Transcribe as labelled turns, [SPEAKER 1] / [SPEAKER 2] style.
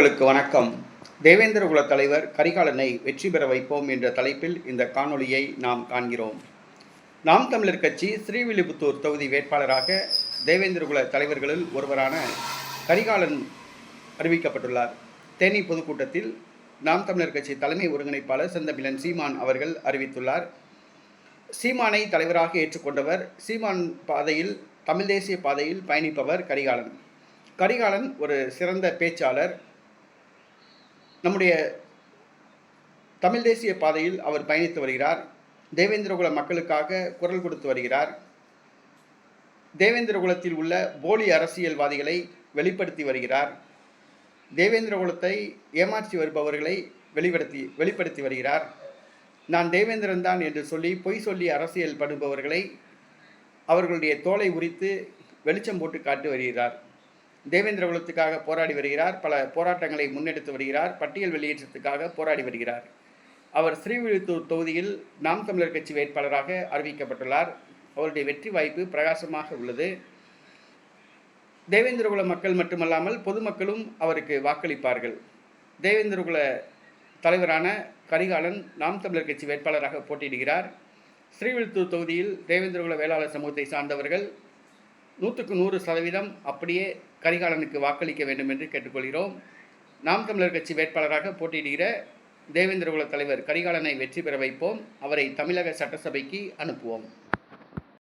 [SPEAKER 1] உங்களுக்கு வணக்கம். தேவேந்திர குல தலைவர் கரிகாலனை வெற்றி பெற வைப்போம் என்ற தலைப்பில் இந்த காணொளியை நாம் காண்கிறோம். நாம் தமிழர் கட்சி ஸ்ரீவில்லிபுத்தூர் தொகுதி வேட்பாளராக தேவேந்திர குல தலைவர்களில் ஒருவரான கரிகாலன் அறிவிக்கப்பட்டுள்ளார். தேனி பொதுக்கூட்டத்தில் நாம் தமிழர் கட்சி தலைமை ஒருங்கிணைப்பாளர் செந்தமிழன் சீமான் அவர்கள் அறிவித்துள்ளார். சீமானை தலைவராக ஏற்றுக்கொண்டவர் சீமான் பாதையில் தமிழ் தேசிய பாதையில் பயணிப்பவர் கரிகாலன். கரிகாலன் ஒரு சிறந்த பேச்சாளர் நம்முடைய தமிழ் தேசிய பாதையில் அவர் பயணித்து வருகிறார். தேவேந்திரகுல மக்களுக்காக குரல் கொடுத்து வருகிறார். தேவேந்திரகுலத்தில் உள்ள போலி அரசியல்வாதிகளை வெளிப்படுத்தி வருகிறார். தேவேந்திரகுலத்தை ஏமாற்றி வருபவர்களை வெளிப்படுத்தி வெளிப்படுத்தி வருகிறார். நான் தேவேந்திரன் தான் என்று சொல்லி பொய் சொல்லி அரசியல் படுபவர்களை அவர்களுடைய தோலை உரித்து வெளிச்சம் போட்டு காட்டி வருகிறார். தேவேந்திர குலத்துக்காக போராடி வருகிறார். பல போராட்டங்களை முன்னெடுத்து வருகிறார். பட்டியல் வெளியேற்றத்துக்காக போராடி வருகிறார். அவர் ஸ்ரீவிழுத்தூர் தொகுதியில் நாம் தமிழர் கட்சி வேட்பாளராக அறிவிக்கப்பட்டுள்ளார். அவருடைய வெற்றி வாய்ப்பு பிரகாசமாக உள்ளது. தேவேந்திரகுல மக்கள் மட்டுமல்லாமல் பொதுமக்களும் அவருக்கு வாக்களிப்பார்கள். தேவேந்திரகுல தலைவரான கரிகாலன் நாம் தமிழர் கட்சி வேட்பாளராக போட்டியிடுகிறார். ஸ்ரீவிழுத்தூர் தொகுதியில் தேவேந்திரகுல வேளாளர் சமூகத்தை சார்ந்தவர்கள் நூற்றுக்கு நூறு சதவீதம் அப்படியே கரிகாலனுக்கு வாக்களிக்க வேண்டும் என்று கேட்டுக்கொள்கிறோம். நாம் தமிழர் கட்சி வேட்பாளராக போட்டியிடுகிற தேவேந்திரகுல தலைவர் கரிகாலனை வெற்றி பெற வைப்போம். அவரை தமிழக சட்டசபைக்கு அனுப்புவோம்.